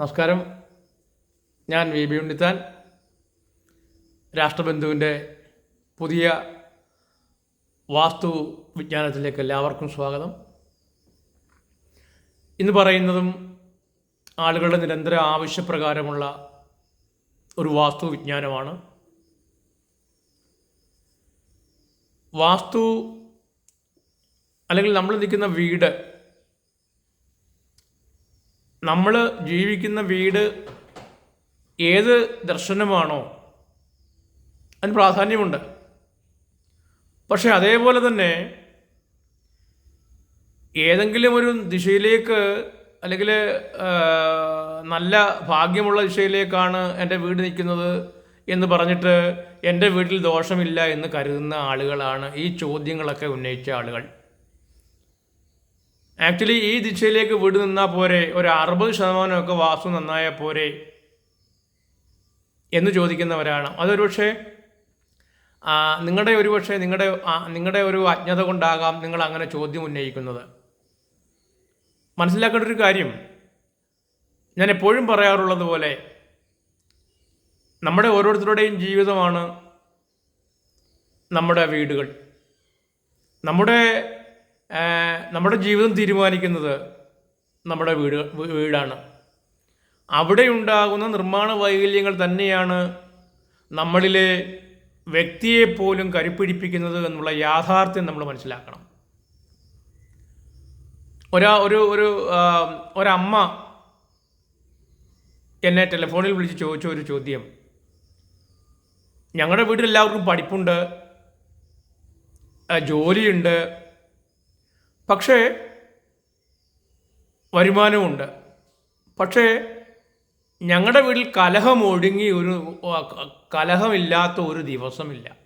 നമസ്കാരം. ഞാൻ V. B. Unnithan. രാഷ്ട്രബന്ധുവിന്റെ പുതിയ വാസ്തു വിജ്ഞാനത്തിലേക്ക് എല്ലാവർക്കും സ്വാഗതം. ഇന്ന് പറയുന്നതും ആളുകളുടെ നിരന്തര ആവശ്യപ്രകാരമുള്ള ഒരു വാസ്തു വിജ്ഞാനമാണ്. വാസ്തു അല്ലെങ്കിൽ നമ്മൾ നിൽക്കുന്ന വീട് നമ്മൾ ജീവിക്കുന്ന വീട് ഏത് ദർശനമാണോ അതിന് പ്രാധാന്യമുണ്ട്. പക്ഷേ അതേപോലെ തന്നെ ഏതെങ്കിലും ഒരു ദിശയിലേക്ക് അല്ലെങ്കിൽ നല്ല ഭാഗ്യമുള്ള ദിശയിലേക്കാണ് എന്റെ വീട് നിൽക്കുന്നത് എന്ന് പറഞ്ഞിട്ട് എന്റെ വീട്ടിൽ ദോഷമില്ല എന്ന് കരുതുന്ന ആളുകളാണ് ഈ ചോദ്യങ്ങളൊക്കെ ഉന്നയിച്ച ആളുകൾ. ആക്ച്വലി ഈ ദിശയിലേക്ക് വീട് നിന്നാൽ പോരെ. ഒരു അറുപത് ശതമാനമൊക്കെ വാസ്തു നന്നായാൽ പോരെ എന്ന് ചോദിക്കുന്നവരാണ്. അതൊരു പക്ഷേ നിങ്ങളുടെ ഒരു പക്ഷേ നിങ്ങളുടെ നിങ്ങളുടെ ഒരു അജ്ഞത കൊണ്ടാകാം നിങ്ങൾ അങ്ങനെ ചോദ്യം ഉന്നയിക്കുന്നത്. മനസ്സിലാക്കേണ്ട ഒരു കാര്യം. ഞാൻ എപ്പോഴും പറയാറുള്ളത് പോലെ നമ്മുടെ ഓരോരുത്തരുടെയും ജീവിതമാണ് നമ്മുടെ വീടുകൾ. നമ്മുടെ നമ്മുടെ ജീവിതം തീരുമാനിക്കുന്നത് നമ്മുടെ വീട് വീടാണ്. അവിടെ ഉണ്ടാകുന്ന നിർമ്മാണ വൈകല്യങ്ങൾ തന്നെയാണ് നമ്മളിലെ വ്യക്തിയെപ്പോലും കരുപ്പിടിപ്പിക്കുന്നത് എന്നുള്ള യാഥാർത്ഥ്യം നമ്മൾ മനസ്സിലാക്കണം. ഒരാ ഒരു ഒരു ഒരമ്മ എന്നെ ടെലിഫോണിൽ വിളിച്ച് ചോദിച്ച ഒരു ചോദ്യം. ഞങ്ങളുടെ വീട്ടിൽ എല്ലാവർക്കും പഠിപ്പുണ്ട് ജോലിയുണ്ട് പക്ഷേ വരുമാനമുണ്ട്. പക്ഷേ ഞങ്ങളുടെ വീട്ടിൽ കലഹം ഒഴുങ്ങി ഒരു കലഹമില്ലാത്ത ഒരു ദിവസമില്ല.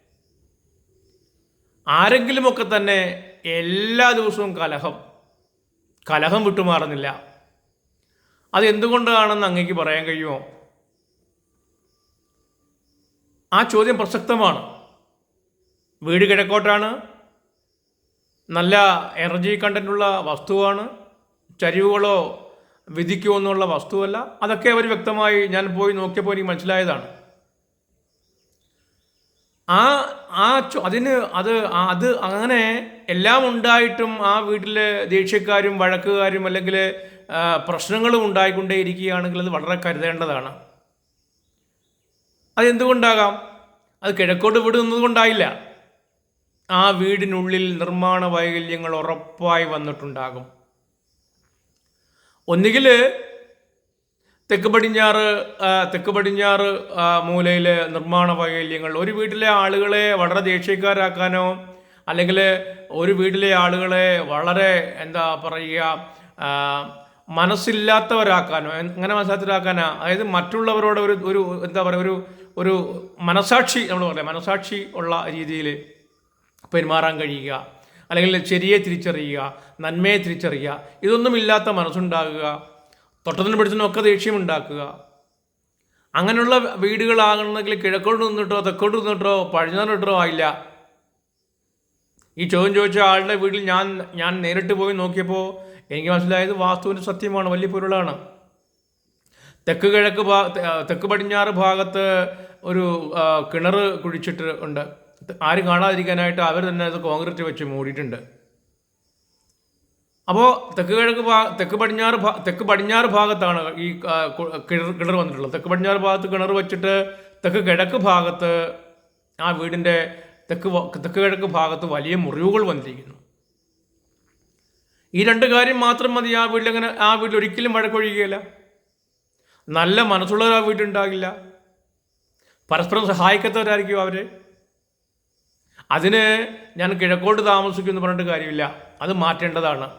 ആരെങ്കിലുമൊക്കെ തന്നെ എല്ലാ ദിവസവും കലഹം കലഹം വിട്ടുമാറുന്നില്ല. അതെന്തുകൊണ്ടാണെന്ന് അങ്ങേക്ക് പറയാൻ കഴിയുമോ? ആ ചോദ്യം പ്രസക്തമാണ്. വീട് കിഴക്കോട്ടാണ് നല്ല എനർജി കണ്ടന്റുള്ള വസ്തുവാണ്. ചരിവുകളോ വിധിക്കുമോ എന്നുള്ള വസ്തുവല്ല. അതൊക്കെ അവർ വ്യക്തമായി ഞാൻ പോയി നോക്കിയപ്പോൾ എനിക്ക് മനസ്സിലായതാണ്. ആ ആ അതിന് അത് അത് അങ്ങനെ എല്ലാം ഉണ്ടായിട്ടും ആ വീട്ടിലെ ദേഷ്യക്കാരും വഴക്കുകാരും അല്ലെങ്കിൽ പ്രശ്നങ്ങളും ഉണ്ടായിക്കൊണ്ടേ ഇരിക്കുകയാണെങ്കിൽ അത് വളരെ കരുതേണ്ടതാണ്. അതെന്തുകൊണ്ടാകാം? അത് കിഴക്കോട്ട് വിടുന്നതുകൊണ്ടായില്ല. ആ വീടിനുള്ളിൽ നിർമ്മാണ വൈകല്യങ്ങൾ ഉറപ്പായി വന്നിട്ടുണ്ടാകും. ഒന്നുകിൽ തെക്ക് പടിഞ്ഞാറ് തെക്ക് പടിഞ്ഞാറ് മൂലയിൽ നിർമ്മാണ വൈകല്യങ്ങൾ ഒരു വീട്ടിലെ ആളുകളെ വളരെ ദേഷ്യക്കാരാക്കാനോ അല്ലെങ്കിൽ ഒരു വീട്ടിലെ ആളുകളെ വളരെ എന്താ പറയുക മനസ്സില്ലാത്തവരാക്കാനോ അങ്ങനെ മനസ്സിലാത്തവരാക്കാനാ അതായത് മറ്റുള്ളവരോട് ഒരു ഒരു എന്താ പറയുക ഒരു ഒരു മനസാക്ഷി നമ്മൾ പറയാം മനസാക്ഷി ഉള്ള രീതിയിൽ പെരുമാറാൻ കഴിയുക. അല്ലെങ്കിൽ ശരിയെ തിരിച്ചറിയുക നന്മയെ തിരിച്ചറിയുക. ഇതൊന്നുമില്ലാത്ത മനസ്സുണ്ടാകുക. തൊട്ടതിനും പിടിച്ചതിനും ഒക്കെ ദേഷ്യമുണ്ടാക്കുക. അങ്ങനെയുള്ള വീടുകളാകണമെങ്കിൽ കിഴക്കോട്ട് നിന്നിട്ടോ തെക്കോട്ട് നിന്നിട്ടോ പടിഞ്ഞാറിട്ടോ ആയില്ല. ഈ ചോദ്യം ചോദിച്ച ആളുടെ വീട്ടിൽ ഞാൻ ഞാൻ നേരിട്ട് പോയി നോക്കിയപ്പോൾ എനിക്ക് മനസ്സിലായത് വാസ്തുവിന്റെ സത്യമാണ് വലിയ പൊരുളാണ്. തെക്ക് കിഴക്ക് ഭാ തെക്ക് പടിഞ്ഞാറ് ഭാഗത്ത് ഒരു കിണർ കുഴിച്ചിട്ട് ഉണ്ട്. ആരും കാണാതിരിക്കാനായിട്ട് അവർ തന്നെ അത് കോൺക്രീറ്റ് വെച്ച് മൂടിയിട്ടുണ്ട്. അപ്പോൾ തെക്ക് കിഴക്ക് ഭാ തെക്ക് പടിഞ്ഞാറ് ഭാ തെക്ക് പടിഞ്ഞാറ് ഭാഗത്താണ് ഈ കിണർ കിണർ വന്നിട്ടുള്ളത്. തെക്ക് പടിഞ്ഞാറ് ഭാഗത്ത് കിണർ വെച്ചിട്ട് തെക്ക് കിഴക്ക് ഭാഗത്ത് ആ വീടിന്റെ തെക്ക് തെക്ക് കിഴക്ക് ഭാഗത്ത് വലിയ മുറിവുകൾ വന്നിരിക്കുന്നു. ഈ രണ്ട് കാര്യം മാത്രം മതി ആ വീട്ടിലങ്ങനെ ആ വീട്ടിൽ ഒരിക്കലും വഴക്കൊഴിയുകയില്ല. നല്ല മനസ്സുള്ളവർ ആ വീട്ടിലുണ്ടാകില്ല പരസ്പരം സഹായിക്കാത്തവരായിരിക്കും അവർ അതിന് ഞാൻ കിഴക്കോട്ട് താമസിക്കുമെന്ന് പറഞ്ഞിട്ട് കാര്യമില്ല. അത് മാറ്റേണ്ടതാണ്.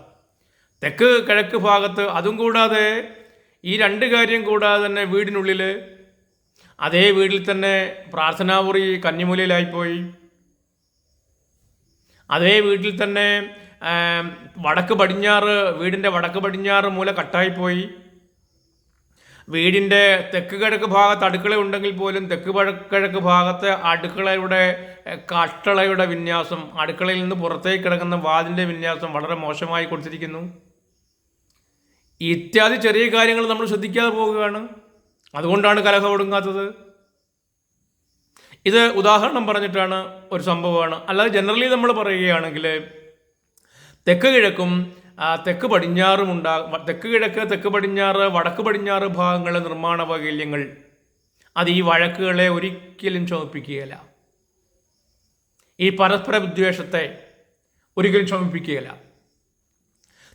തെക്ക് കിഴക്ക് ഭാഗത്ത് അതും കൂടാതെ ഈ രണ്ട് കാര്യം കൂടാതെ തന്നെ വീടിനുള്ളിൽ അതേ വീട്ടിൽ തന്നെ പ്രാർത്ഥനാമുറി കന്നിമൂലയിലായിപ്പോയി. അതേ വീട്ടിൽ തന്നെ വടക്ക് പടിഞ്ഞാറ് വീടിന്റെ വടക്ക് പടിഞ്ഞാറ് മൂല കട്ടായിപ്പോയി. വീടിന്റെ തെക്ക് കിഴക്ക് ഭാഗത്ത് അടുക്കള ഉണ്ടെങ്കിൽ പോലും തെക്ക് കിഴക്ക് ഭാഗത്തെ അടുക്കളയുടെ കട്ടളയുടെ വിന്യാസം അടുക്കളയിൽ നിന്ന് പുറത്തേക്ക് കിടക്കുന്ന വാതിന്റെ വിന്യാസം വളരെ മോശമായി കൊടുത്തിരിക്കുന്നു. ഇത്യാദി ചെറിയ കാര്യങ്ങൾ നമ്മൾ ശ്രദ്ധിക്കാതെ പോവുകയാണ്. അതുകൊണ്ടാണ് കലഹം ഒടുങ്ങാത്തത്. ഇത് ഉദാഹരണം പറഞ്ഞിട്ടാണ് ഒരു സംഭവമാണ്. അല്ലാതെ ജനറലി നമ്മൾ പറയുകയാണെങ്കിൽ തെക്ക് കിഴക്കും തെക്ക് പടിഞ്ഞാറും ഉണ്ടാ തെക്ക് കിഴക്ക് തെക്ക് പടിഞ്ഞാറ് വടക്ക് പടിഞ്ഞാറ് ഭാഗങ്ങളിലെ നിർമ്മാണ വൈകല്യങ്ങൾ. അത് ഈ വഴക്കുകളെ ഒരിക്കലും ചോദിപ്പിക്കുകയില്ല ഈ പരസ്പര വിദ്വേഷത്തെ ഒരിക്കലും ചുമപ്പിക്കുകയില്ല.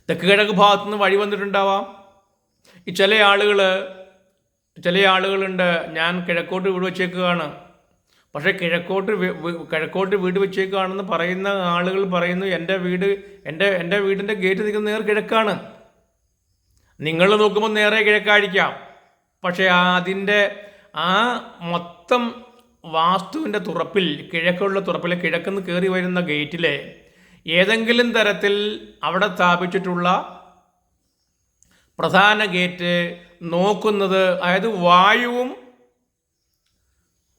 തെക്ക് കിഴക്ക് ഭാഗത്തു നിന്ന് വഴി വന്നിട്ടുണ്ടാവാം. ഈ ചില ആളുകൾ ചില ആളുകളുണ്ട് ഞാൻ കിഴക്കോട്ട് വീട് വെച്ചേക്കുകയാണ്. പക്ഷേ കിഴക്കോട്ട് കിഴക്കോട്ട് വീട് വെച്ചേക്കാണെന്ന് പറയുന്ന ആളുകൾ പറയുന്നു എന്റെ വീട് എന്റെ എന്റെ വീടിന്റെ ഗേറ്റ് നിൽക്കുന്ന നേർ കിഴക്കാണ്. നിങ്ങൾ നോക്കുമ്പോൾ നേരെ കിഴക്കായിരിക്കാം. പക്ഷേ അതിന്റെ ആ മൊത്തം വാസ്തുവിന്റെ തുറപ്പിൽ കിഴക്കുള്ള തുറപ്പിലെ കിഴക്കെന്ന് കയറി വരുന്ന ഗേറ്റിലെ ഏതെങ്കിലും തരത്തിൽ അവിടെ സ്ഥാപിച്ചിട്ടുള്ള പ്രധാന ഗേറ്റ് നോക്കുന്നത് അതായത് വായുവും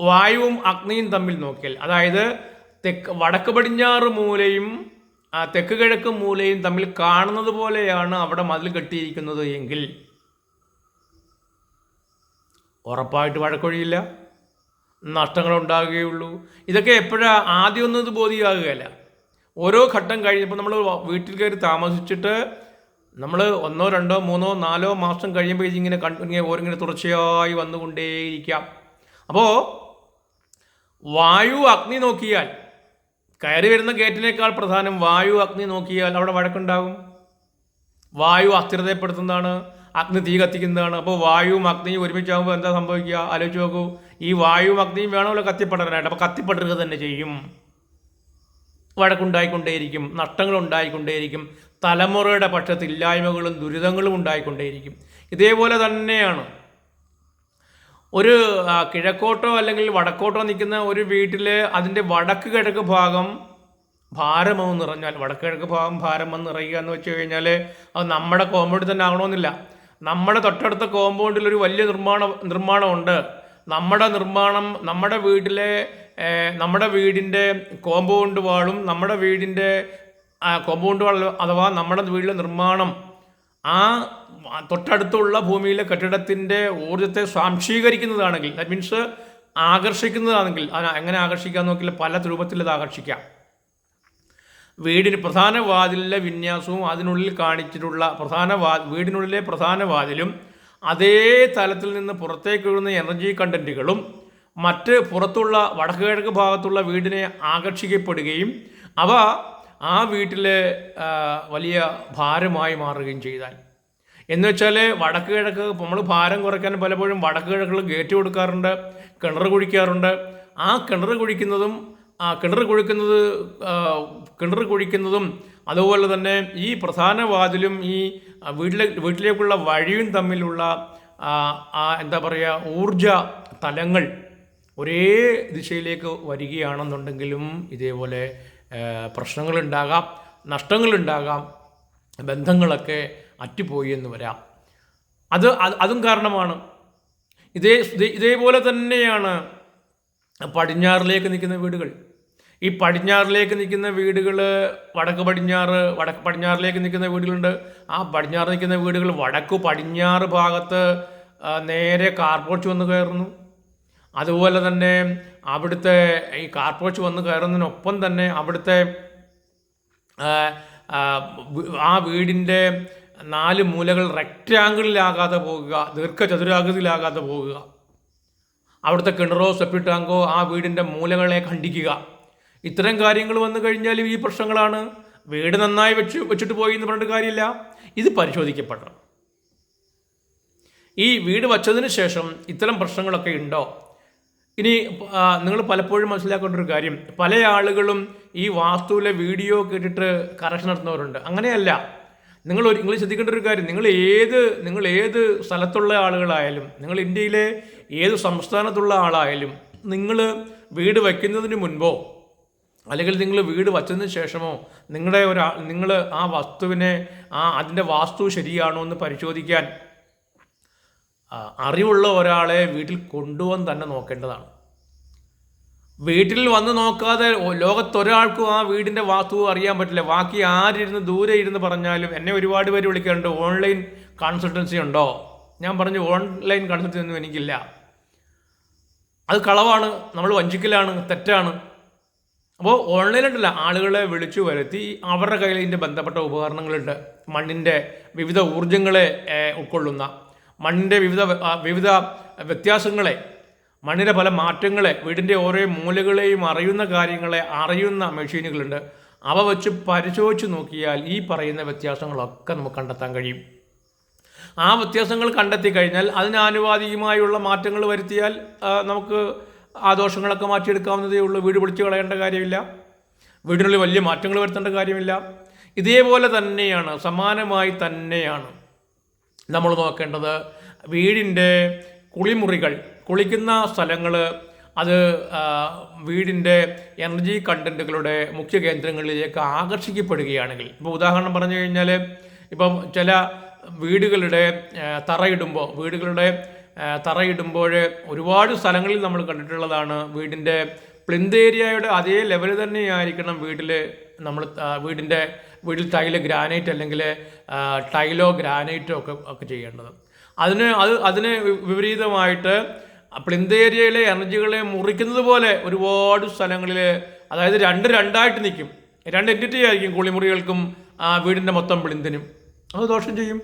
വായുവും അഗ്നിയും തമ്മിൽ നോക്കിയാൽ അതായത് തെക്ക് വടക്ക് പടിഞ്ഞാറ് മൂലയും തെക്ക് കിഴക്ക് മൂലയും തമ്മിൽ കാണുന്നത് പോലെയാണ് അവിടെ മതിൽ കെട്ടിയിരിക്കുന്നത് എങ്കിൽ. ഉറപ്പായിട്ട് വഴക്കൊഴിയില്ല. നഷ്ടങ്ങൾ ഉണ്ടാകുകയുള്ളൂ ഇതൊക്കെ എപ്പോഴാ ആദ്യമൊന്നും ഇത് ബോധ്യമാകുകയല്ല. ഓരോ ഘട്ടം കഴിഞ്ഞപ്പോൾ നമ്മൾ വീട്ടിൽ കയറി താമസിച്ചിട്ട് നമ്മൾ ഒന്നോ രണ്ടോ മൂന്നോ നാലോ മാസം കഴിയുമ്പോൾ ഇതിങ്ങനെ കണ്ടു ഇങ്ങനെ ഓരിങ്ങനെ തുടർച്ചയായി വന്നുകൊണ്ടേയിരിക്കാം. അപ്പോൾ വായു അഗ്നി നോക്കിയാൽ കയറി വരുന്ന ഗേറ്റിനേക്കാൾ പ്രധാനം വായു അഗ്നി നോക്കിയാൽ അവിടെ വഴക്കുണ്ടാകും. വായു അസ്ഥിരതപ്പെടുത്തുന്നതാണ് അഗ്നി തീ കത്തിക്കുന്നതാണ്. അപ്പോൾ വായുവും അഗ്നിയും ഒരുമിച്ചാകുമ്പോൾ എന്താ സംഭവിക്കുക? ആലോചിച്ച് നോക്കൂ. ഈ വായുവും അഗ്നിയും വേണമല്ലോ കത്തിപ്പെടാനായിട്ട്. അപ്പോൾ കത്തിപ്പെടരുക തന്നെ ചെയ്യും. വഴക്കുണ്ടായിക്കൊണ്ടേയിരിക്കും നഷ്ടങ്ങൾ ഉണ്ടായിക്കൊണ്ടേയിരിക്കും തലമുറയുടെ പക്ഷത്ത് ഇല്ലായ്മകളും ദുരിതങ്ങളും ഉണ്ടായിക്കൊണ്ടേയിരിക്കും. ഇതേപോലെ തന്നെയാണ് ഒരു കിഴക്കോട്ടോ അല്ലെങ്കിൽ വടക്കോട്ടോ നിൽക്കുന്ന ഒരു വീട്ടിൽ അതിന്റെ വടക്ക് കിഴക്ക് ഭാഗം ഭാരമെന്ന് നിറഞ്ഞാൽ വടക്ക് കിഴക്ക് ഭാഗം ഭാരമെന്ന് നിറയുക എന്ന് വെച്ച് കഴിഞ്ഞാൽ അത് നമ്മുടെ കോമ്പൗണ്ടിൽ തന്നെ ആകണമെന്നില്ല നമ്മുടെ തൊട്ടടുത്ത കോമ്പൗണ്ടിൽ ഒരു വലിയ നിർമ്മാണ നിർമ്മാണമുണ്ട്. നമ്മുടെ നിർമ്മാണം നമ്മുടെ വീട്ടിലെ നമ്മുടെ വീടിന്റെ കോമ്പൗണ്ട് വാളും നമ്മുടെ വീടിന്റെ കോമ്പൗണ്ട് വാൾ അഥവാ നമ്മുടെ വീട്ടിലെ നിർമ്മാണം ആ തൊട്ടടുത്തുള്ള ഭൂമിയിലെ കെട്ടിടത്തിന്റെ ഊർജത്തെ സ്വാംശീകരിക്കുന്നതാണെങ്കിൽ ദാറ്റ് മീൻസ് ആകർഷിക്കുന്നതാണെങ്കിൽ അത് എങ്ങനെ ആകർഷിക്കാൻ നോക്കിയാൽ പല രൂപത്തിൽ ഇത് ആകർഷിക്കാം. വീടിന് പ്രധാന വാതിലിലെ വിന്യാസവും അതിനുള്ളിൽ കാണിച്ചിട്ടുള്ള പ്രധാന വാ വീടിനുള്ളിലെ പ്രധാന വാതിലും അതേ തലത്തിൽ നിന്ന് പുറത്തേക്ക് വീഴുന്ന എനർജി കണ്ടന്റുകളും മറ്റ് പുറത്തുള്ള വടക്ക് കിഴക്ക് ഭാഗത്തുള്ള വീടിനെ ആകർഷിക്കപ്പെടുകയും അവ ആ വീട്ടിലെ വലിയ ഭാരമായി മാറുകയും ചെയ്താൽ. എന്ന് വെച്ചാൽ വടക്ക് കിഴക്ക് നമ്മൾ ഭാരം കുറയ്ക്കാൻ പലപ്പോഴും വടക്ക് കിഴക്കുകൾ ഗേറ്റ് കൊടുക്കാറുണ്ട് കിണർ കുഴിക്കാറുണ്ട്. ആ കിണർ കുഴിക്കുന്നതും ആ കിണർ കുഴിക്കുന്നത് കിണർ കുഴിക്കുന്നതും അതുപോലെ തന്നെ ഈ പ്രധാന വാതിലും ഈ വീട്ടിലെ വീട്ടിലേക്കുള്ള വഴിയും തമ്മിലുള്ള ആ, എന്താ പറയുക ഊർജ തലങ്ങൾ ഒരേ ദിശയിലേക്ക് വരികയാണെന്നുണ്ടെങ്കിലും ഇതേപോലെ പ്രശ്നങ്ങളുണ്ടാകാം നഷ്ടങ്ങളുണ്ടാകാം ബന്ധങ്ങളൊക്കെ അറ്റുപോയി എന്ന് വരാം. അത് അത് കാരണമാണ്. ഇതേ- ഇതേപോലെ തന്നെയാണ് പടിഞ്ഞാറിലേക്ക് നിൽക്കുന്ന വീടുകൾ. ഈ പടിഞ്ഞാറിലേക്ക് നിൽക്കുന്ന വീടുകൾ വടക്ക് പടിഞ്ഞാറ് വടക്ക് പടിഞ്ഞാറിലേക്ക് നിൽക്കുന്ന വീടുകളുണ്ട്. ആ പടിഞ്ഞാറ് നിൽക്കുന്ന വീടുകൾ വടക്ക് പടിഞ്ഞാറ് ഭാഗത്ത് നേരെ കാർപോർച്ച് വന്ന് കയറുന്നു. അതുപോലെ തന്നെ അവിടുത്തെ ഈ കാർപോച്ച് വന്ന് കയറുന്നതിനൊപ്പം തന്നെ അവിടുത്തെ ആ, വീടിന്റെ നാല് മൂലകൾ റെക്റ്റാങ്കിളിലാകാതെ പോകുക ദീർഘചതുരാകൃതിയിലാകാതെ പോകുക. അവിടുത്തെ കിണറോ സെപ്പിട്ടാങ്കോ ടാങ്കോ ആ വീടിന്റെ മൂലകളെ ഖണ്ഡിക്കുക. ഇത്തരം കാര്യങ്ങൾ വന്നു കഴിഞ്ഞാൽ ഈ പ്രശ്നങ്ങളാണ്. വീട് നന്നായി വെച്ച് വെച്ചിട്ട് പോയി എന്ന് പറഞ്ഞിട്ട് കാര്യമില്ല. ഇത് പരിശോധിക്കപ്പെടണം. ഈ വീട് വച്ചതിന് ശേഷം ഇത്തരം പ്രശ്നങ്ങളൊക്കെ ഉണ്ടോ? ഇനി നിങ്ങൾ പലപ്പോഴും മനസ്സിലാക്കേണ്ട ഒരു കാര്യം. പല ആളുകളും ഈ വാസ്തുവിലെ വീഡിയോ കേട്ടിട്ട് കറക്ഷൻ നടത്തുന്നവരുണ്ട്. അങ്ങനെയല്ല. നിങ്ങൾ ഒരു നിങ്ങൾ ശ്രദ്ധിക്കേണ്ട ഒരു കാര്യം. നിങ്ങൾ ഏത് നിങ്ങൾ ഏത് സ്ഥലത്തുള്ള ആളുകളായാലും നിങ്ങൾ ഇന്ത്യയിലെ ഏത് സംസ്ഥാനത്തുള്ള ആളായാലും നിങ്ങൾ വീട് വയ്ക്കുന്നതിന് മുൻപോ അല്ലെങ്കിൽ നിങ്ങൾ വീട് വച്ചതിന് ശേഷമോ നിങ്ങളുടെ ഒരാ നിങ്ങൾ ആ വസ്തുവിനെ ആ അതിന്റെ വാസ്തു ശരിയാണോ എന്ന് പരിശോധിക്കാൻ അറിവുള്ള ഒരാളെ വീട്ടിൽ കൊണ്ടുവന്ന് തന്നെ നോക്കേണ്ടതാണ്. വീട്ടിൽ വന്ന് നോക്കാതെ ലോകത്തൊരാൾക്കും ആ വീടിന്റെ വാസ്തു അറിയാൻ പറ്റില്ല. ബാക്കി ആരിരുന്ന് ദൂരെ ഇരുന്ന് പറഞ്ഞാലും എന്നെ ഒരുപാട് പേര് വിളിക്കാറുണ്ട് ഓൺലൈൻ കൺസൾട്ടൻസി ഉണ്ടോ? ഞാൻ പറഞ്ഞു ഓൺലൈൻ കൺസൾട്ടൻസി ഒന്നും എനിക്കില്ല. അത് കളവാണ് നമ്മൾ വഞ്ചിക്കലാണ് തെറ്റാണ്. അപ്പോൾ ഓൺലൈനായിട്ടല്ല ആളുകളെ വിളിച്ചു വരുത്തി അവരുടെ കയ്യിൽ ഇതിന്റെ ബന്ധപ്പെട്ട ഉപകരണങ്ങളുണ്ട് മണ്ണിന്റെ വിവിധ ഊർജങ്ങളെ ഉൾക്കൊള്ളുന്ന മണ്ണിന്റെ വിവിധ വിവിധ വ്യത്യാസങ്ങളെ മണ്ണിന്റെ പല മാറ്റങ്ങളെ വീടിന്റെ ഓരോ മൂലകളെയും അറിയുന്ന കാര്യങ്ങളെ അറിയുന്ന മെഷീനുകളുണ്ട്. അവ വെച്ച് പരിശോധിച്ച് നോക്കിയാൽ ഈ പറയുന്ന വ്യത്യാസങ്ങളൊക്കെ നമുക്ക് കണ്ടെത്താൻ കഴിയും. ആ വ്യത്യാസങ്ങൾ കണ്ടെത്തി കഴിഞ്ഞാൽ അതിന് ആനുപാതികമായുള്ള മാറ്റങ്ങൾ വരുത്തിയാൽ നമുക്ക് ആ ദോഷങ്ങളൊക്കെ മാറ്റിയെടുക്കാവുന്നതേ ഉള്ളൂ. വീട് പൊളിച്ച് കളയേണ്ട കാര്യമില്ല. വീടിനുള്ളിൽ വലിയ മാറ്റങ്ങൾ വരുത്തേണ്ട കാര്യമില്ല. ഇതേപോലെ തന്നെയാണ് സമാനമായി തന്നെയാണ്. നമ്മൾ നോക്കേണ്ടത് വീടിന്റെ കുളിമുറികൾ കുളിക്കുന്ന സ്ഥലങ്ങൾ അത് വീടിന്റെ എനർജി കണ്ടന്റുകളുടെ മുഖ്യ കേന്ദ്രങ്ങളിലേക്ക് ആകർഷിക്കപ്പെടുകയാണെങ്കിൽ ഇപ്പോൾ ഉദാഹരണം പറഞ്ഞു കഴിഞ്ഞാൽ ഇപ്പം ചില വീടുകളുടെ തറയിടുമ്പോൾ വീടുകളുടെ തറയിടുമ്പോൾ ഒരുപാട് സ്ഥലങ്ങളിൽ നമ്മൾ കണ്ടിട്ടുള്ളതാണ് വീടിന്റെ പ്ലിന്ത് ഏരിയയുടെ അതേ ലെവൽ തന്നെയായിരിക്കണം വീട്ടിൽ നമ്മൾ വീടിന്റെ വീട്ടിൽ ടൈൽ ഗ്രാനൈറ്റ് അല്ലെങ്കിൽ ടൈലോ ഗ്രാനൈറ്റോ ഒക്കെ ഒക്കെ ചെയ്യേണ്ടത്. അതിന് അത് അതിന് വിപരീതമായിട്ട് പ്ലിന്ത് ഏരിയയിലെ എനർജികളെ മുറിക്കുന്നത് പോലെ ഒരുപാട് സ്ഥലങ്ങളിൽ അതായത് രണ്ട് രണ്ടായിട്ട് നിൽക്കും രണ്ട് എന്റിറ്റി ആയിരിക്കും കുളിമുറികൾക്കും വീടിന്റെ മൊത്തം പ്ലിന്തിനും അത് ദോഷം ചെയ്യും.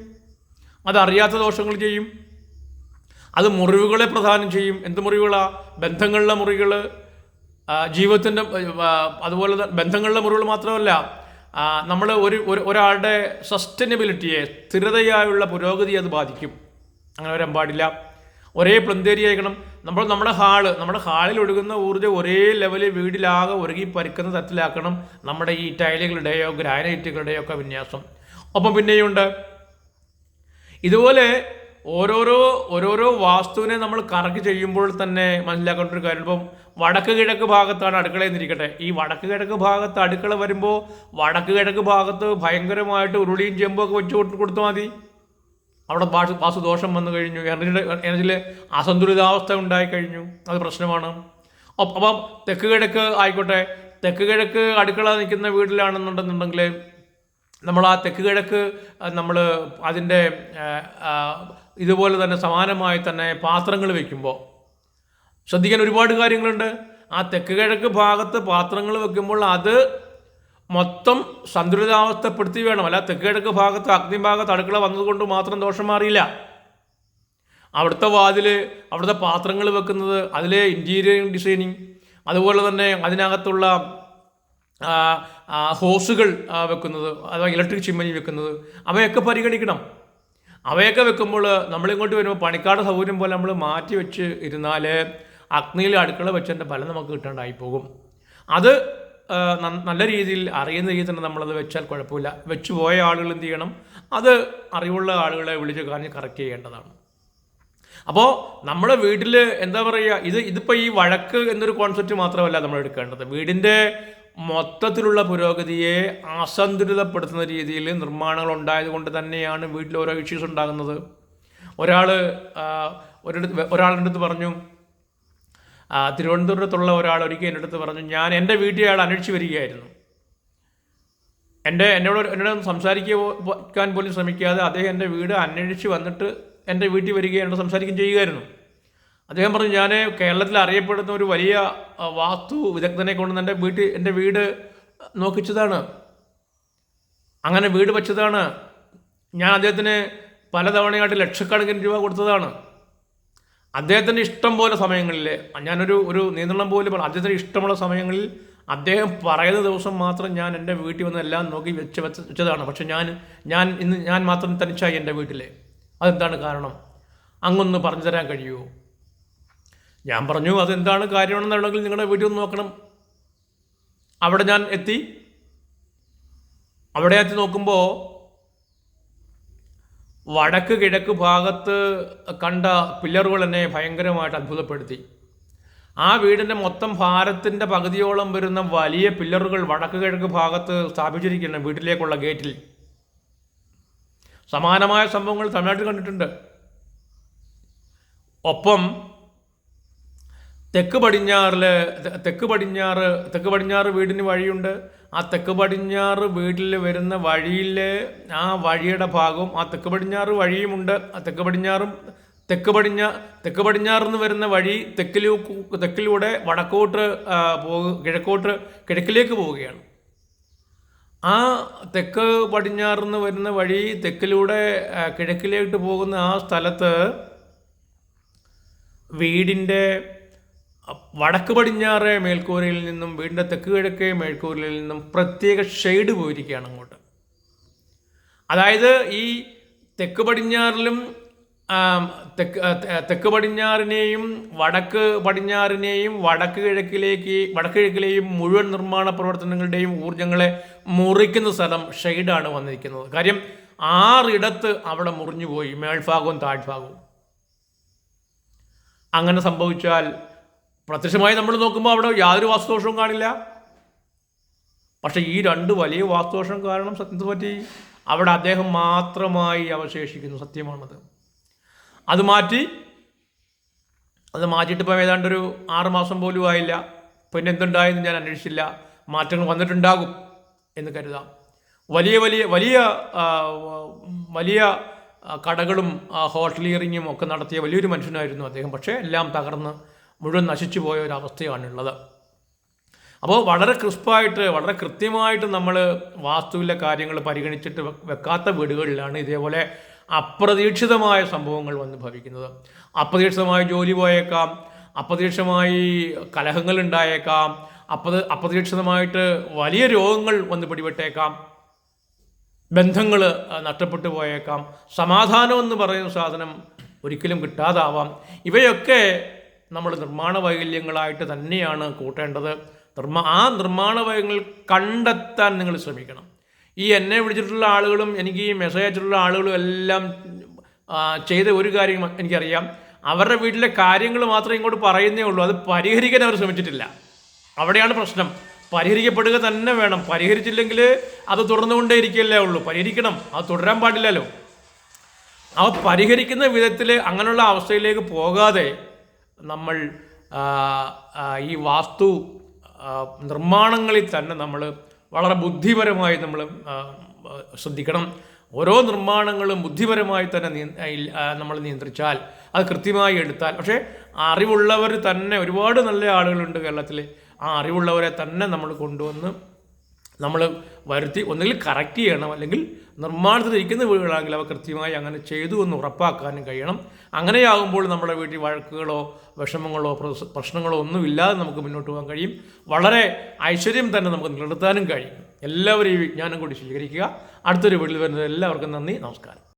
അതറിയാത്ത ദോഷങ്ങൾ ചെയ്യും. അത് മുറിവുകളെ പ്രധാനം ചെയ്യും. എന്ത് മുറിവുകളാണ് ബന്ധങ്ങളിലെ മുറികൾ ജീവിതത്തിന്റെ അതുപോലെ ബന്ധങ്ങളിലെ മുറിവുകൾ മാത്രമല്ല നമ്മൾ ഒരു ഒരു- ഒരാളുടെ സസ്റ്റൈനബിലിറ്റിയെ സ്ഥിരതയായുള്ള പുരോഗതി അത് ബാധിക്കും. അങ്ങനെ വരാൻ പാടില്ല ഒരേ പ്ലന്തേരി ആയിരിക്കണം. നമ്മൾ നമ്മുടെ ഹാൾ നമ്മുടെ ഹാളിൽ ഒഴുകുന്ന ഊർജം ഒരേ ലെവലിൽ വീടിലാകെ ഒരുങ്ങി പരുക്കുന്ന തരത്തിലാക്കണം നമ്മുടെ ഈ ടൈലുകളുടെയോ ഗ്രാനൈറ്റുകളുടെയോ ഒക്കെ വിന്യാസം. ഒപ്പം പിന്നെയുണ്ട്. ഇതുപോലെ ഓരോരോ ഓരോരോ വാസ്തുവിനെ നമ്മൾ കറക്റ്റ് ചെയ്യുമ്പോൾ തന്നെ മനസ്സിലാക്കേണ്ട ഒരു കാര്യം. ഇപ്പം വടക്ക് കിഴക്ക് ഭാഗത്താണ് അടുക്കള എന്നിരിക്കട്ടെ. ഈ വടക്ക് കിഴക്ക് ഭാഗത്ത് അടുക്കള വരുമ്പോൾ വടക്ക് കിഴക്ക് ഭാഗത്ത് ഭയങ്കരമായിട്ട് ഉരുളിയും ചെമ്പും ഒക്കെ വെച്ച് കൊടുത്ത് കൊടുത്താൽ മതി. അവിടെ വാസു ദോഷം വന്നു കഴിഞ്ഞു. എനർജിയുടെ എനർജിയിൽ അസന്തുലിതാവസ്ഥ ഉണ്ടായിക്കഴിഞ്ഞു അത് പ്രശ്നമാണ്. അപ്പം തെക്ക് കിഴക്ക് ആയിക്കോട്ടെ. തെക്ക് കിഴക്ക് അടുക്കള നിൽക്കുന്ന വീട്ടിലാണെന്നുണ്ടെന്നുണ്ടെങ്കിൽ നമ്മൾ ആ തെക്ക് കിഴക്ക് നമ്മൾ അതിന്റെ ഇതുപോലെ തന്നെ സമാനമായി തന്നെ പാത്രങ്ങൾ വെക്കുമ്പോൾ ശ്രദ്ധിക്കാൻ ഒരുപാട് കാര്യങ്ങളുണ്ട്. ആ തെക്ക് കിഴക്ക് ഭാഗത്ത് പാത്രങ്ങൾ വെക്കുമ്പോൾ അത് മൊത്തം സന്തുലിതാവസ്ഥപ്പെടുത്തി വേണം. അല്ല തെക്ക് കിഴക്ക് ഭാഗത്ത് അഗ്നിഭാഗത്ത് അടുക്കള വന്നതുകൊണ്ട് മാത്രം ദോഷം മാറിയില്ല. അവിടുത്തെ വാതിൽ അവിടുത്തെ പാത്രങ്ങൾ വെക്കുന്നത് അതിലെ ഇന്റീരിയർ ഡിസൈനിങ് അതുപോലെ തന്നെ അതിനകത്തുള്ള ഹോസുകൾ വെക്കുന്നത് അഥവാ ഇലക്ട്രിക് ചിമ്മനി വെക്കുന്നത് അവയൊക്കെ പരിഗണിക്കണം. അവയൊക്കെ വെക്കുമ്പോൾ നമ്മളിങ്ങോട്ട് വരുമ്പോൾ പണിക്കാട് സൗകര്യം പോലെ നമ്മൾ മാറ്റി വെച്ച് ഇരുന്നാൽ അഗ്നിയിൽ അടുക്കള വെച്ചതിന്റെ ഫലം നമുക്ക് കിട്ടേണ്ടായി പോകും. അത് നല്ല രീതിയിൽ അറിയുന്ന രീതിയിൽ തന്നെ നമ്മളത് വെച്ചാൽ കുഴപ്പമില്ല. വെച്ചു പോയ ആളുകൾ എന്ത് ചെയ്യണം? അത് അറിവുള്ള ആളുകളെ വിളിച്ച് കാണിച്ച് കറക്റ്റ് ചെയ്യേണ്ടതാണ്. അപ്പോൾ നമ്മുടെ വീട്ടിൽ എന്താ പറയുക ഇത് ഇതിപ്പോൾ ഈ വഴക്ക് എന്നൊരു കോൺസെപ്റ്റ് മാത്രമല്ല നമ്മൾ എടുക്കേണ്ടത്. വീടിന്റെ മൊത്തത്തിലുള്ള പുരോഗതിയെ അസന്തുലിതപ്പെടുത്തുന്ന രീതിയിൽ നിർമ്മാണങ്ങൾ ഉണ്ടായത് കൊണ്ട് തന്നെയാണ് വീട്ടിൽ ഓരോ ഇഷ്യൂസ് ഉണ്ടാകുന്നത്. ഒരാൾ ഒരിടത്ത് ഒരാളുടെ അടുത്ത് പറഞ്ഞു തിരുവനന്തപുരത്തുള്ള ഒരാൾ ഒരിക്കൽ എന്റെ അടുത്ത് പറഞ്ഞു ഞാൻ എന്റെ വീട്ടിൽ അയാൾ അന്വേഷിച്ച് വരികയായിരുന്നു. എന്റെ എന്നോട് എന്നോട് സംസാരിക്കാൻ പോലും ശ്രമിക്കാതെ അദ്ദേഹം എന്റെ വീട് അന്വേഷിച്ച് വന്നിട്ട് എന്റെ വീട്ടിൽ വരികയും എന്നോട് സംസാരിക്കുകയും ചെയ്യുമായിരുന്നു അദ്ദേഹം പറഞ്ഞു ഞാൻ കേരളത്തിൽ അറിയപ്പെടുന്ന ഒരു വലിയ വാസ്തു വിദഗ്ധനെ കൊണ്ട് എന്റെ വീട്ടിൽ എന്റെ വീട് നോക്കിച്ചതാണ്. അങ്ങനെ വീട് വച്ചതാണ്. ഞാൻ അദ്ദേഹത്തിന് പലതവണയായിട്ട് ലക്ഷക്കണക്കിന് രൂപ കൊടുത്തതാണ്. അദ്ദേഹത്തിന്റെ ഇഷ്ടം പോലെ സമയങ്ങളിൽ ഞാനൊരു ഒരു നിയന്ത്രണം പോലെ പറഞ്ഞു അദ്ദേഹത്തിന് ഇഷ്ടമുള്ള സമയങ്ങളിൽ അദ്ദേഹം പറയുന്ന ദിവസം മാത്രം ഞാൻ എന്റെ വീട്ടിൽ വന്ന് എല്ലാം നോക്കി വെച്ച് വെച്ച് വെച്ചതാണ്. പക്ഷെ ഞാൻ ഞാൻ ഇന്ന് ഞാൻ മാത്രം തനിച്ചായി എന്റെ വീട്ടിൽ അതെന്താണ് കാരണം? അങ്ങൊന്ന് പറഞ്ഞു തരാൻ കഴിയുമോ ഞാൻ പറഞ്ഞു അതെന്താണ് കാര്യമാണെന്നുണ്ടെങ്കിൽ നിങ്ങളുടെ വീട്ടിൽ ഒന്ന് നോക്കണം. അവിടെ ഞാൻ എത്തി. അവിടെ എത്തി നോക്കുമ്പോൾ വടക്ക് കിഴക്ക് ഭാഗത്ത് കണ്ട പില്ലറുകൾ എന്നെ ഭയങ്കരമായിട്ട് അത്ഭുതപ്പെടുത്തി. ആ വീടിന്റെ മൊത്തം ഭാരത്തിന്റെ പകുതിയോളം വരുന്ന വലിയ പില്ലറുകൾ വടക്ക് കിഴക്ക് ഭാഗത്ത് സ്ഥാപിച്ചിരിക്കുന്നു വീട്ടിലേക്കുള്ള ഗേറ്റിൽ. സമാനമായ സംഭവങ്ങൾ തമിഴ്നാട്ടിൽ കണ്ടിട്ടുണ്ട്. ഒപ്പം തെക്ക് പടിഞ്ഞാറിൽ തെക്ക് പടിഞ്ഞാറ് തെക്ക് പടിഞ്ഞാറ് വീടിന് വഴിയുണ്ട്. ആ തെക്ക് പടിഞ്ഞാറ് വീട്ടിൽ വരുന്ന വഴിയിൽ ആ വഴിയുടെ ഭാഗവും ആ തെക്ക് പടിഞ്ഞാറ് വഴിയുമുണ്ട്. ആ തെക്ക് പടിഞ്ഞാറും തെക്ക് പടിഞ്ഞ തെക്ക് പടിഞ്ഞാറിന്ന് വരുന്ന വഴി തെക്കിലൂ തെക്കിലൂടെ വടക്കോട്ട് പോകു കിഴക്കോട്ട് കിഴക്കിലേക്ക് പോവുകയാണ്. ആ തെക്ക് പടിഞ്ഞാറിന്ന് വരുന്ന വഴി തെക്കിലൂടെ കിഴക്കിലേക്ക് പോകുന്ന ആ സ്ഥലത്ത് വീടിന്റെ വടക്ക് പടിഞ്ഞാറ് മേൽക്കൂരയിൽ നിന്നും വീടിന്റെ തെക്ക് കിഴക്കേ മേൽക്കൂരയിൽ നിന്നും പ്രത്യേക ഷെയ്ഡ് പോയിരിക്കുകയാണ് അങ്ങോട്ട്. അതായത് ഈ തെക്ക് പടിഞ്ഞാറിലും തെക്ക് തെക്ക് പടിഞ്ഞാറിനെയും വടക്ക് പടിഞ്ഞാറിനെയും വടക്ക് കിഴക്കിലേക്ക് വടക്ക് കിഴക്കിലെയും മുഴുവൻ നിർമ്മാണ പ്രവർത്തനങ്ങളുടെയും ഊർജങ്ങളെ മുറിക്കുന്ന സ്ഥലം ഷെയ്ഡാണ് വന്നിരിക്കുന്നത്. കാര്യം ആറിടത്ത് അവിടെ മുറിഞ്ഞുപോയി മേൽഭാഗവും താഴ്ഭാഗവും. അങ്ങനെ സംഭവിച്ചാൽ പ്രത്യക്ഷമായി നമ്മൾ നോക്കുമ്പോൾ അവിടെ യാതൊരു വാസ്തുദോഷവും കാണില്ല. പക്ഷേ ഈ രണ്ട് വലിയ വാസ്തുദോഷം കാരണം സത്യത്തെ പറ്റി അവിടെ അദ്ദേഹം മാത്രമായി അവശേഷിക്കുന്നു. സത്യമാണത്. അത് മാറ്റി അത് മാറ്റിയിട്ട് ഇപ്പം ഏതാണ്ടൊരു ആറ് മാസം പോലും ആയില്ല. പിന്നെ എന്തുണ്ടായെന്ന് ഞാൻ അന്വേഷിച്ചില്ല. മാറ്റങ്ങൾ വന്നിട്ടുണ്ടാകും എന്ന് കരുതാം. വലിയ വലിയ വലിയ വലിയ കടകളും ഹോട്ടലിയറിങ്ങും ഒക്കെ നടത്തിയ വലിയൊരു മനുഷ്യനായിരുന്നു അദ്ദേഹം. പക്ഷേ എല്ലാം തകർന്ന് മുഴുവൻ നശിച്ചു പോയ ഒരു അവസ്ഥയാണുള്ളത് അപ്പോൾ വളരെ ക്രിസ്പായിട്ട് വളരെ കൃത്യമായിട്ട് നമ്മൾ വാസ്തുവിലെ കാര്യങ്ങൾ പരിഗണിച്ചിട്ട് വെക്കാത്ത വീടുകളിലാണ് ഇതേപോലെ അപ്രതീക്ഷിതമായ സംഭവങ്ങൾ വന്ന് ഭവിക്കുന്നത്. അപ്രതീക്ഷിതമായി ജോലി പോയേക്കാം അപ്രതീക്ഷിതമായി കലഹങ്ങൾ ഉണ്ടായേക്കാം അപ്ര അപ്രതീക്ഷിതമായിട്ട് വലിയ രോഗങ്ങൾ വന്ന് പിടിപെട്ടേക്കാം ബന്ധങ്ങൾ നഷ്ടപ്പെട്ടു പോയേക്കാം സമാധാനം എന്ന് പറയുന്ന സാധനം ഒരിക്കലും കിട്ടാതാവാം. ഇവയൊക്കെ നമ്മൾ നിർമ്മാണ വൈകല്യങ്ങളായിട്ട് തന്നെയാണ് കൂട്ടേണ്ടത്. നിർമ്മാ ആ നിർമ്മാണ വൈകല്യങ്ങൾ കണ്ടെത്താൻ നിങ്ങൾ ശ്രമിക്കണം. ഈ എന്നെ വിളിച്ചിട്ടുള്ള ആളുകളും എനിക്ക് ഈ മെസ്സേജ് അയച്ചിട്ടുള്ള ആളുകളും എല്ലാം ചെയ്ത ഒരു കാര്യം എനിക്കറിയാം. അവരുടെ വീട്ടിലെ കാര്യങ്ങൾ മാത്രമേ ഇങ്ങോട്ട് പറയുന്നേ ഉള്ളൂ. അത് പരിഹരിക്കാൻ അവർ ശ്രമിച്ചിട്ടില്ല. അവിടെയാണ് പ്രശ്നം. പരിഹരിക്കപ്പെടുക തന്നെ വേണം. പരിഹരിച്ചില്ലെങ്കിൽ അത് തുടർന്നുകൊണ്ടേ ഇരിക്കല്ലേ ഉള്ളൂ. പരിഹരിക്കണം. അത് തുടരാൻ പാടില്ലല്ലോ. അവ പരിഹരിക്കുന്ന വിധത്തിൽ അങ്ങനെയുള്ള അവസ്ഥയിലേക്ക് പോകാതെ നമ്മൾ ഈ വാസ്തു നിർമ്മാണങ്ങളിൽ തന്നെ നമ്മൾ വളരെ ബുദ്ധിപരമായി നമ്മൾ ശ്രദ്ധിക്കണം. ഓരോ നിർമ്മാണങ്ങളും ബുദ്ധിപരമായി തന്നെ നമ്മൾ നിയന്ത്രിച്ചാൽ അത് കൃത്യമായി എടുത്താൽ പക്ഷേ അറിവുള്ളവർ തന്നെ ഒരുപാട് നല്ല ആളുകളുണ്ട് കേരളത്തിൽ. ആ അറിവുള്ളവരെ തന്നെ നമ്മൾ കൊണ്ടുവന്ന് നമ്മൾ വരുത്തി ഒന്നുകിൽ കറക്റ്റ് ചെയ്യണം അല്ലെങ്കിൽ നിർമ്മാണത്തിലിരിക്കുന്ന വീടുകളാണെങ്കിൽ അവ കൃത്യമായി അങ്ങനെ ചെയ്തു എന്ന് ഉറപ്പാക്കാനും കഴിയണം. അങ്ങനെയാകുമ്പോൾ നമ്മുടെ വീട്ടിൽ വഴക്കുകളോ വിഷമങ്ങളോ പ്രശ്നങ്ങളോ ഒന്നുമില്ലാതെ നമുക്ക് മുന്നോട്ട് പോകാൻ കഴിയും. വളരെ ഐശ്വര്യം തന്നെ നമുക്ക് നിലനിർത്താനും കഴിയും. എല്ലാവരും ഈ വിജ്ഞാനം കൂടി സ്വീകരിക്കുക. അടുത്തൊരു വീട്ടിൽ വരുന്നത് എല്ലാവർക്കും നന്ദി നമസ്കാരം.